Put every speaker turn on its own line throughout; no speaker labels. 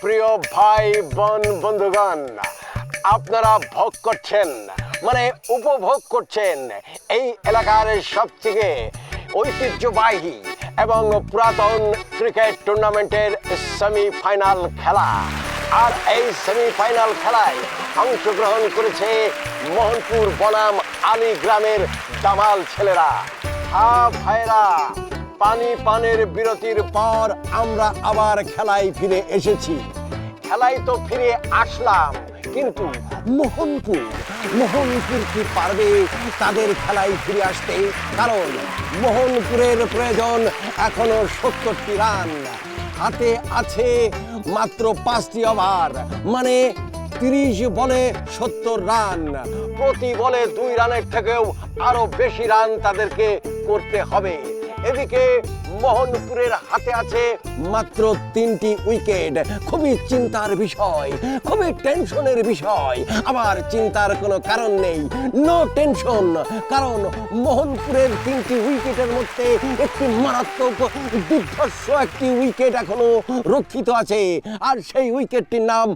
প্রিয় ভাই, বোন, বন্ধুগণ, আপনারা ভোগ করছেন মানে উপভোগ করছেন এই এলাকার সবথেকে ঐতিহ্যবাহী এবং পুরাতন ক্রিকেট টুর্নামেন্টের সেমিফাইনাল খেলা। আর এই সেমিফাইনাল খেলায় অংশগ্রহণ করেছে মোহনপুর বনাম আলী গ্রামের দামাল ছেলেরা। ভাইরা পানি পানের বিরতির পর আমরা আবার খেলায় ফিরে এসেছি। খেলায় তো ফিরে আসলাম, কিন্তু মোহনপুর মোহনপুর কি পারবে তাদের খেলায় ফিরে আসতে? কারণ মোহনপুরের প্রয়োজন এখনও সত্তরটি রান। হাতে আছে মাত্র পাঁচটি ওভার মানে তিরিশ বলে সত্তর রান। প্রতি বলে দুই রানের থেকেও আরও বেশি রান তাদেরকে করতে হবে। এদিকে মোহনপুরের হাতে আছে মাত্র তিনটি উইকেট। খুবই চিন্তার বিষয়, খুবই টেনশনের বিষয়। আবার চিন্তার কোনো কারণ নেই নো টেনশন কারণ মোহনপুরের তিনটি উইকেটের মধ্যে একটি মারাত্মক, দুর্ধর্ষ একটি উইকেট এখনও রক্ষিত আছে। আর সেই উইকেটটির নাম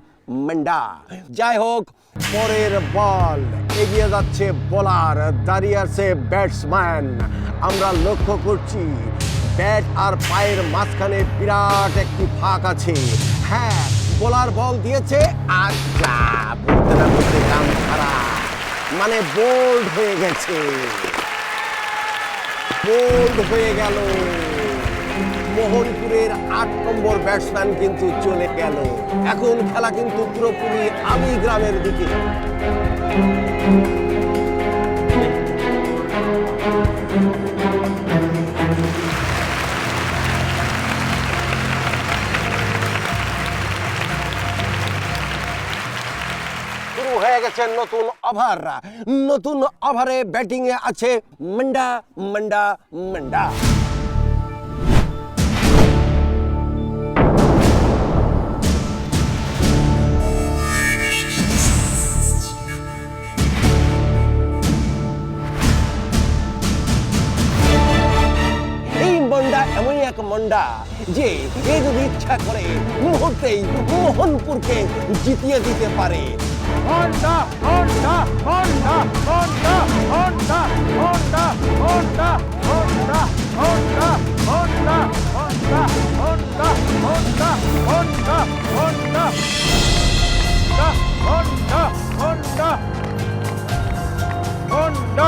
মেন্ডা। যাই হোক, পরের বল। এগিয়ে যাচ্ছে বোলার, দাঁড়িয়ে আছে ব্যাটসম্যান আমরা লক্ষ্য করছি ব্যাট আর পায়ের মাঝখানে বিরাট একটি ফাঁক আছে। হ্যাঁ বোলার বল দিয়েছে আচ্ছা বলতে না বলতে কাম মানে বোল্ড হয়ে গেছে। বোল্ড হয়ে গেল। মোহনপুরের আট নম্বর ব্যাটসম্যান কিন্তু চলে গেল। এখন খেলা কিন্তু পুরোপুরি আমি গ্রামের দিকে। হয়ে গেছে নতুন ওভার। নতুন ওভারে ব্যাটিং এ আছে মন্ডা মন্ডা মন্ডা। এক মন্ডা যে এ যদি ইচ্ছা করে মুহূর্তেই মোহনপুরকে জিতিয়ে দিতে পারে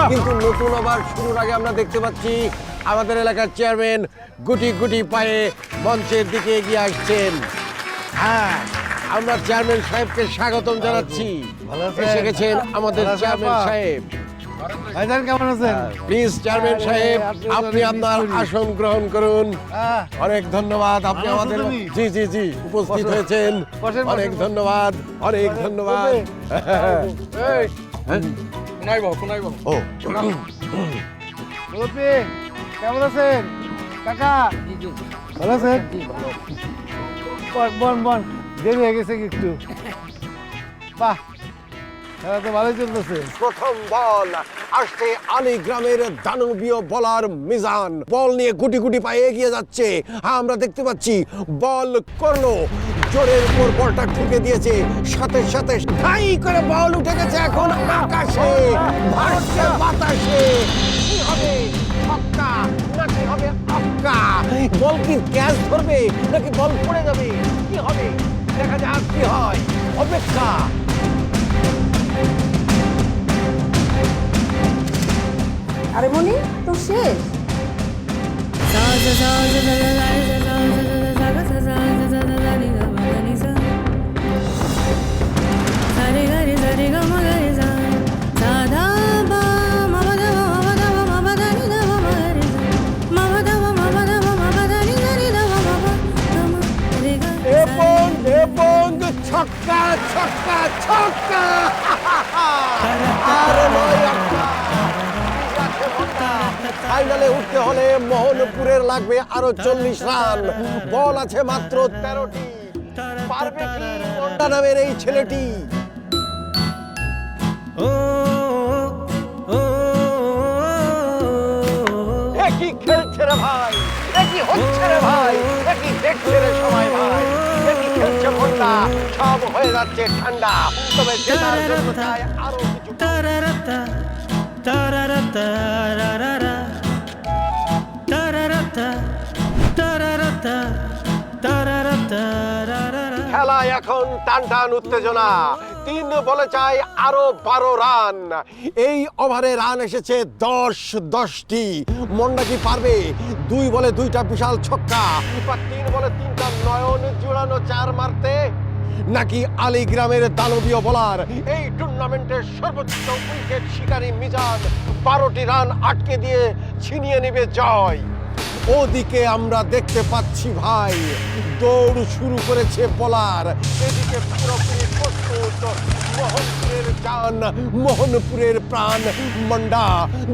কিন্তু নতুন আবার শুরুর আগে আমরা দেখতে পাচ্ছি আমাদের এলাকার চেয়ারম্যান গুটি গুটি পায়ে মঞ্চের দিকে এগিয়ে আসছেন। হ্যাঁ আমরা চেয়ারম্যান সাহেবকে স্বাগতম জানাচ্ছি। এসে গেছেন আমাদের চেয়ারম্যান সাহেব।
ভাইজান কেমন আছেন?
প্লিজ চেয়ারম্যান সাহেব
আপনি
আপনি আপনার। আসন গ্রহণ করুন। অনেক ধন্যবাদ আপনি আমাদের? জি জি জি উপস্থিত হয়েছেন। অনেক ধন্যবাদ অনেক ধন্যবাদ।
এই,
হ্যাঁ? ও।
কেমন আছেন? কাকা? ভালো আছেন? বন বন দেরি হয়ে গেছে একটু? বাহ, খেলা তো ভালোই চলতেছে।
প্রথম বল, আসছে আলী গ্রামের দানবীয় বলার মিজান। বল নিয়ে গুটি গুটি পায়ে এগিয়ে যাচ্ছে। হ্যাঁ আমরা দেখতে পাচ্ছি, বল করল। জোরের উপর বলটা ঠুকে দিয়েছে, সাথে সাথে ঠাই করে বল উঠে গেছে এখন আকাশে ভাসছে বাতাসে। কি হবে? ছক্কা নাকি হবে আক্কা। বল কি ক্যাচ ধরবে নাকি বল পড়ে যাবে? কি হবে? দেখা যাক কি হয়। অপেক্ষা।
আরে মনি তো শেষ?
এবং ছক্কা ছক্কা আর নয় ফাইনালে উঠতে হলে মোহনপুরের লাগবে আরও চল্লিশ রান। বল আছে মাত্র তেরোটি। পারবে কি নামের এই ছেলেটি? এ কি খেলছে রে ভাই? একই হচ্ছে রে ভাই? একই দেখছে রে সবাই ভাই? একই খেলছে মনটা সব হয়ে যাচ্ছে ঠান্ডা। তবে জেতার জন্য চাই আরও কিছু. খেলা এখন টান টান উত্তেজনা। তিন বলে চাই আরও বারো রান। এই ওভারে রান এসেছে দশ দশটি। মন্ডা কি পারবে? দুই বলে দুইটা বিশাল ছক্কা। তিন তিনটা নয়ন জোড়ানো চার মারতে নাকি আলিগ্রামের দানবীয় বোলার? এই টুর্নামেন্টের সর্বোচ্চ উইকেট শিকারী মিজান বারোটি রান আটকে দিয়ে ছিনিয়ে নেবে জয়। ওদিকে আমরা দেখতে পাচ্ছি ভাই, দৌড় শুরু করেছে বোলার। এদিকে পুরোপুরি মোহনপুরের জান মোহনপুরের প্রাণ মন্ডা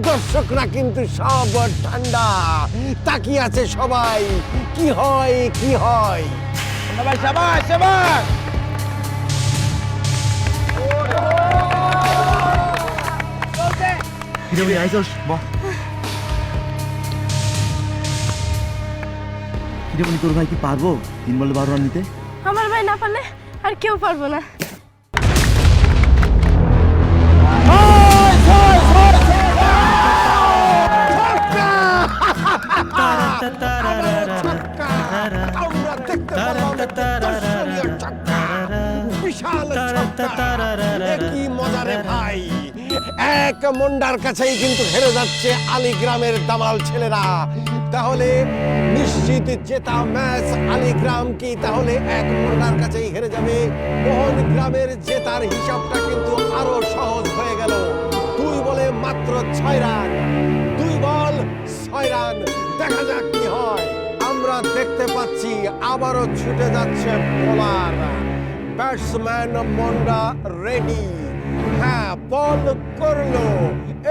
দর্শকরা কিন্তু সব ঠান্ডা। তাকিয়ে আছে সবাই কি হয় কি হয়?
সবাই সবাই সবাই!
আইসস বাহ। তোর ভাই কি পারব? তিন বলে বারো রান নিতে?
আমার ভাই না পারলে আর কেউ পারব না।
এক মন্ডার কাছেই কিন্তু হেরে যাচ্ছে আলিগ্রামের দামাল ছেলেরা। তাহলে নিশ্চিত জেতা ম্যাচ আলিগ্রাম কি? তাহলে এক মন্ডার কাছেই হেরে যাবে। মোহন গ্রামের জেতার হিসাবটা কিন্তু আরও সহজ হয়ে গেল। দুই বলে মাত্র ছয় রান। দুই বল, ছয় রান। দেখা যাক কি হয়। আমরা দেখতে পাচ্ছি আবারও ছুটে যাচ্ছে বোলার ব্যাটসম্যান মন্ডা রেডি হ্যাঁ বল করল।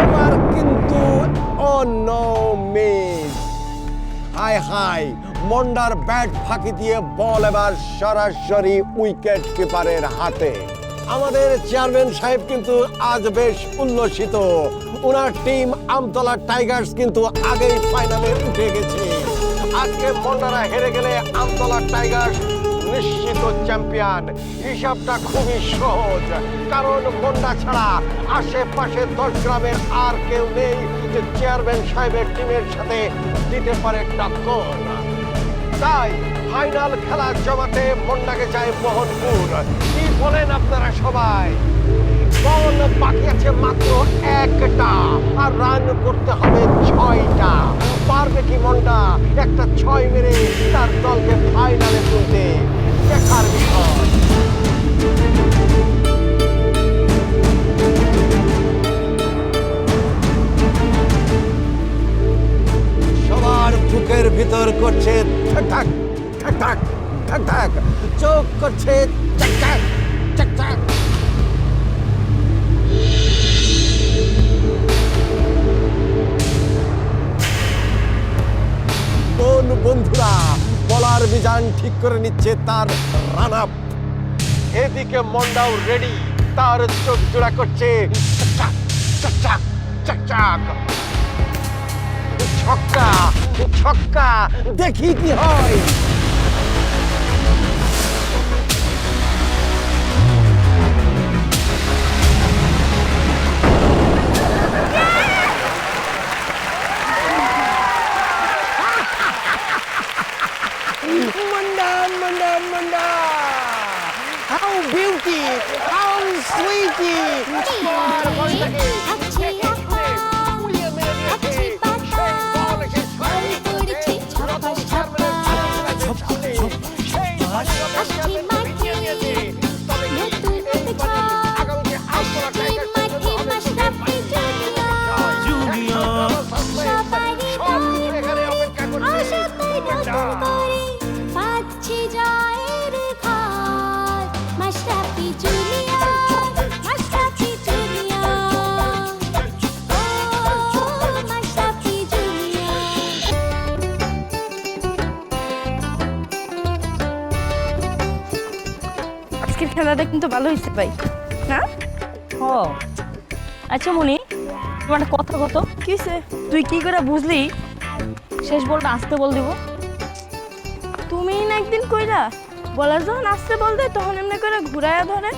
এবার কিন্তু অন্য মিস হাই হাই মন্ডার ব্যাট ফাঁকি দিয়ে বল এবার সরাসরি উইকেট কিপারের হাতে। আমাদের চেয়ারম্যান সাহেব কিন্তু আজ বেশ উল্লসিত। ওনার টিম আমতলা টাইগার্স কিন্তু আগেই ফাইনালে উঠে গেছে। আজকে মন্ডারা হেরে গেলে আমতলা টাইগার্স নিশ্চিত চ্যাম্পিয়ন। হিসাবটা খুবই সহজ। কারণ মন্ডা ছাড়া আশেপাশে দশ গ্রামের আর কেউ নেই যে চেয়ারম্যান সাহেবের টিমের সাথে দিতে পারে টক্কর তাই ফাইনাল খেলা জমাতে মন্ডাকে চায় মোহনপুর। কি বলেন আপনারা সবাই? বল বাকি আছে মাত্র একটা, আর রান করতে হবে ছয়টা। পারবে কি মন্ডা? একটা ছয় মেরে তার দলকে ফাইনালে তুলতে। দেখার বিষয়। সবার বুকের ভিতর করছে ঠাক ঠাক ঠাক ঠাক ঠাক ঠাক চোখ করছে ঠাক চাক ঠিক করে নিচ্ছে তার রান আপ এদিকে মন্ডাও রেডি তার চোখ জোড়া করছে। ছক্কা ছক্কা, দেখি কি হয়। How beauty! How sweetie!
খেলাটা কিন্তু ভালো হয়েছে ভাই। না
ও আচ্ছা মনি তোমার একটা কথা কত?
কিসে
তুই কি করে বুঝলি? শেষ বলটা আসতে বল দিব।
তুমি না একদিন কইরা বলার যখন আসতে বল বলতে তখন এমনি করে ঘুরায় ধরে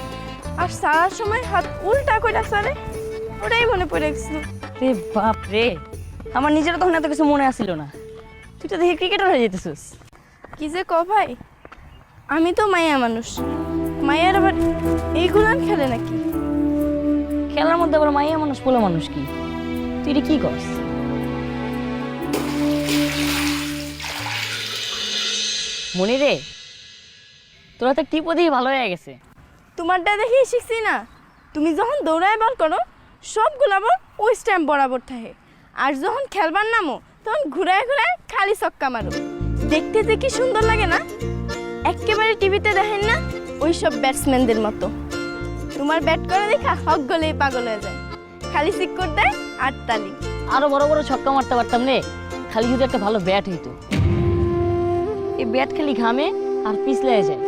আর সারার সময় হাত উল্টা কইরা সারে ওটাই মনে পড়ে গেছিল।
রে বাপ রে আমার নিজের তখন এত কিছু মনে আসছিল না। তুই তো দেখি ক্রিকেটার হয়ে যেতেছিস।
কি যে ক ভাই আমি তো মায়া মানুষ। মায়ের আবার এইগুলান খেলে নাকি?
খেলার মধ্যে আবার মাইয়া মানুষ পোলা মানুষ কি? তুই এটা কি করস? মনি রে তোরা তো টিপো দিয়ে ভালো হয়ে গেছে।
তোমারটা দেখি শিখছি না। তুমি যখন দৌড়ায় বল করো সবগুলো আবার ওই স্ট্যাম্প বরাবর থাকে। আর যখন খেলবার নামো তখন ঘুরায় ঘুরায় খালি চক্কা মারো। দেখতে যে কি সুন্দর লাগে না? একেবারে টিভিতে দেখেন না? ওই সব ব্যাটসম্যানদের মতো। তোমার ব্যাট করে দেখা হক গলেই পাগল হয়ে যায়। খালি সিক্কর দেয় আর তালি।
আরও বড় বড় ছক্কা মারতে পারতাম রে খালি যদি একটা ভালো ব্যাট হইতো। এই ব্যাট খালি ঘামে আর পিছলে যায়।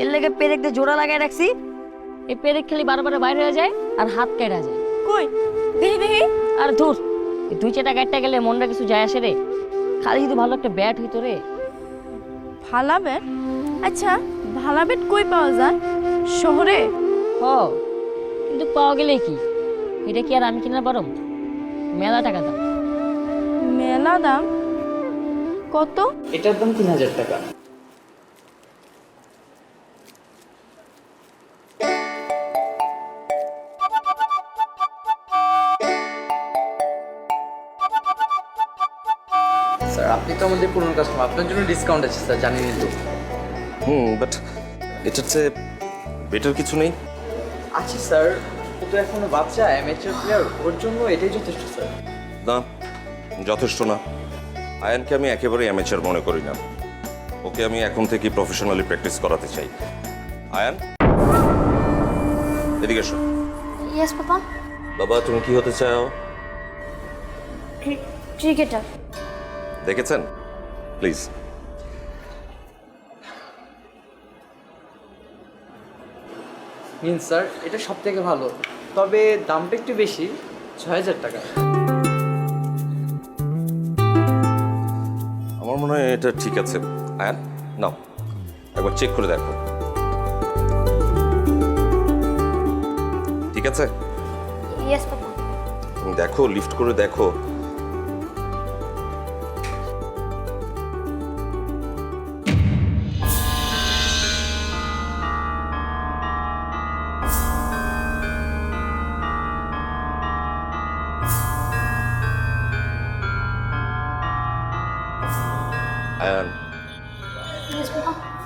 এর লেগে পেরেক দিয়ে জোড়া লাগাই রাখছি। এই পেরেক খালি বারবার বাইরে হয়ে যায় আর হাত কেটে যায়।
কই? দেখি দেখি।
আর ধুর এই দুই চারটা গাড়িটা গেলে মনটা কিছু যায় আসে রে। খালি যদি ভালো একটা ব্যাট হইতো রে।
ভালো ব্যাট আচ্ছা ভালা ব্যাট কই পাওয়া যায়? শহরে?
হ কিন্তু পাওয়া গেলে কি? এটা কি আর আমি কিনা পারম মেলা টাকা দাম।
মেলা দাম? কত?
এটার দাম তিন হাজার টাকা। স্যার আপনি তো আমাদের পুরনো কাস্টমার আপনার জন্য ডিসকাউন্ট আছে স্যার জানেনই তো।
হুম বাট এটার চেয়ে বেটার কিছু নেই।
আচ্ছা স্যার ও তো এখনও বাচ্চা অ্যামেচার প্লেয়ার ওর জন্য এটাই যথেষ্ট স্যার
না যথেষ্ট না। আয়ানকে আমি একেবারেই অ্যামেচার মনে করি না। ওকে আমি এখন থেকে প্রফেশনালি প্র্যাকটিস করাতে চাই। আয়ান? এদিকে এসো।
ইয়েস পাপা
বাবা তুমি কি হতে চাও?
ক্রিকেটার।
দেখেছেন? প্লিজ
মিন স্যার এটা সব থেকে ভালো। তবে দামটা একটু বেশি ছয় হাজার টাকা।
আমার মনে হয় এটা ঠিক আছে। আয়ান নাও একবার চেক করে দেখো। ঠিক আছে? দেখো লিফট করে দেখো।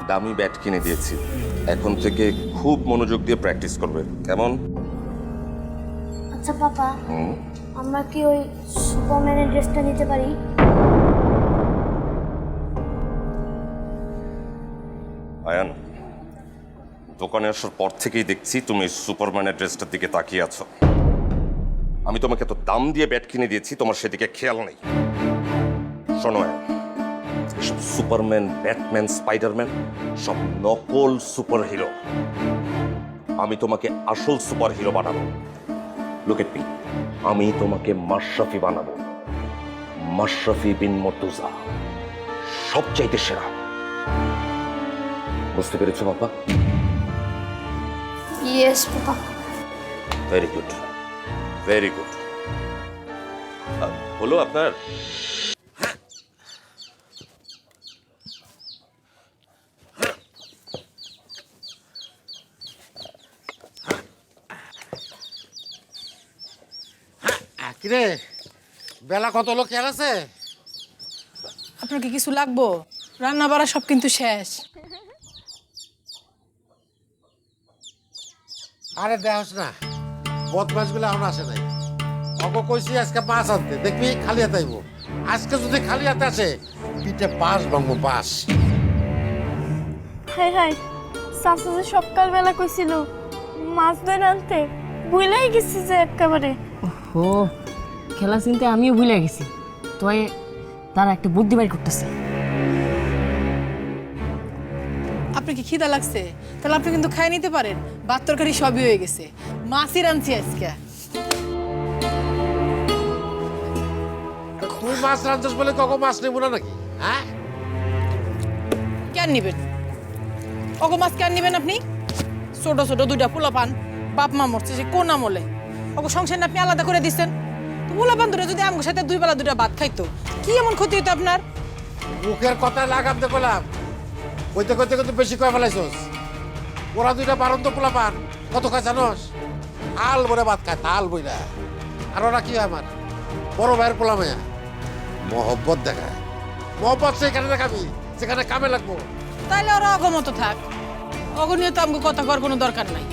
দামি ব্যাট কিনে দিয়েছি। এখন থেকে খুব মনোযোগ দিয়ে প্র্যাকটিস করবে। কেমন?
আচ্ছা পাপা।
হুম?
আমরা কি ওই সুপারম্যানের ড্রেসটা নিতে পারি?
আয়ান দোকানে আসার পর থেকেই দেখছি তুমি সুপারম্যানের ড্রেসটার দিকে তাকিয়ে আছো। আমি তোমাকে তো দাম দিয়ে ব্যাট কিনে দিয়েছি তোমার সেদিকে খেয়াল নেই। শোনো আয়ান সুপারম্যান ব্যাটম্যান স্পাইডারম্যান সব নকল সুপার হিরো আমি তোমাকে আসল সুপার হিরো বানাবো। লুক এট মি আমি তোমাকে মাশরাফি বানাবো। মাশরাফি বিন মর্তুজা। সবচাইতে সেরা। বুঝতে পেরেছ বাবা
yes papa
very good very good হলো আপনার
কিরে বেলা কত লোক খেয়াল আছে?
আপনার কি কিছু লাগবো? রান্না বাড়া সব কিন্তু শেষ।
আরে দেহস না বদমাসগুলো এখন আসে নাই। অগ কইছি আজকে মাছ আনতে দেখবি খালি হাতে আইব। আজকে যদি খালি হাতে আসে পিঠে বাস ভাঙবো বাস
হাই হাই চাচা যে সকালবেলা কইছিল মাছ ধরে আনতে ভুলেই গেছি যে একেবারে।
ও খেলা চিনতে আমিও ভুলে গেছি। তো তারা একটা বুদ্ধি বাড়ি করতেছে।
আপনি কি খিদা লাগছে? তাহলে আপনি কিন্তু খাই নিতে পারেন। ভাত তরকারি সবই হয়ে গেছে। মাছই রাঁধছি আজকে।
তুই মাছ রান্ধস বলে কখন মাছ নেব না নাকি? হ্যাঁ?
কেন নিবেন? অগো মাছ কেন নিবেন আপনি? ছোট ছোট দুইটা পোলা পান বাপ মা মরছে যে কোন আমলে? অগো সংসার না আপনি আলাদা করে দিচ্ছেন পোলা পান ধরে যদি আমার সাথে দুই বেলা দুইটা ভাত খাইতো কি এমন ক্ষতি হতো আপনার?
মুখের কথা লাগাম দে বললাম কইতে কইতে কইতে বেশি কয়ে ফেলাইছস। ওরা দুইটা বারন্ত পোলা পান কত খায় জানোস? আল বলে ভাত খায় তাল বইরা। আর ওরা কি হয় আমার? বড় ভাইয়ের পোলা মেয়া। মহব্বত দেখায়। মহব্বত সেখানে দেখাবি সেখানে কামে লাগবো।
তাইলে ওরা অগমত থাক। অগনীয় তো আমাকে কথা করার কোনো দরকার নাই।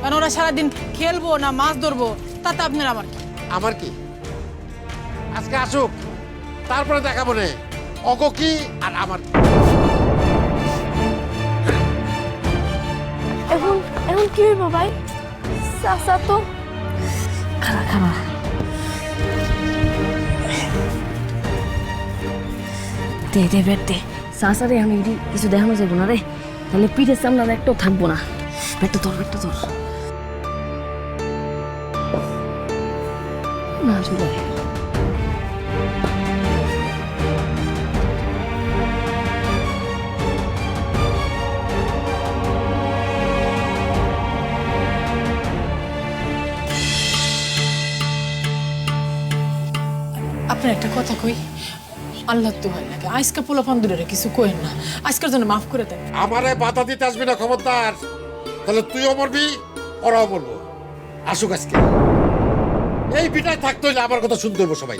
কারণ ওরা সারাদিন খেলব না মাছ ধরবো তাতে আপনার আমার কি?
আমার কি? আজকে আসুক, তারপরে দেখাবো নে অগ কি আর আমার কি?
এখন এখন কি হইব ভাই? চাচা তো
দে দে, বেট দে। সাসারে আমি এটি কিছু দেখানো যাব না রে। তাহলে পিঠের সামনে একটাও থাকব না। বেটটা ধর, বেটটা ধর না চলে
আপনার একটা কথা কই আল্লাহ তো হয় লাগে। আজকে পোলা পান দূরে কিছু কইেন না। আজকের জন্য মাফ করে দেন।
আমারে বাধা দিতে আসবি না, খবরদার। তাহলে তুইও মরবি, ওরাও মরবো। আসুক আজকে। এই বিটায় থাকতে হইলে আমার কথা শুনতে হব সবাই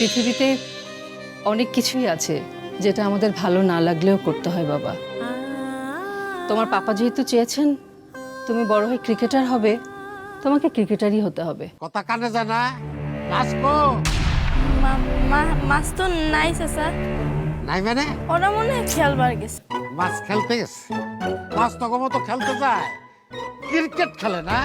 পৃথিবীতে অনেক কিছুই আছে যেটা আমাদের ভালো না লাগলেও করতে হয় বাবা। তোমার পাপা যেহেতু চেয়েছেন তুমি বড় হয়ে ক্রিকেটার হবে তোমাকে ক্রিকেটারই হতে হবে।
কথা কানে জানা লাস্কো
মাছ তো নাই চাচা।
নাই মানে?
ওরা মনে হয় খেলবার গেছে।
মাছ খেলতে গেছে। মাছ তখন মতো খেলতে যায়। ক্রিকেট খেলে না?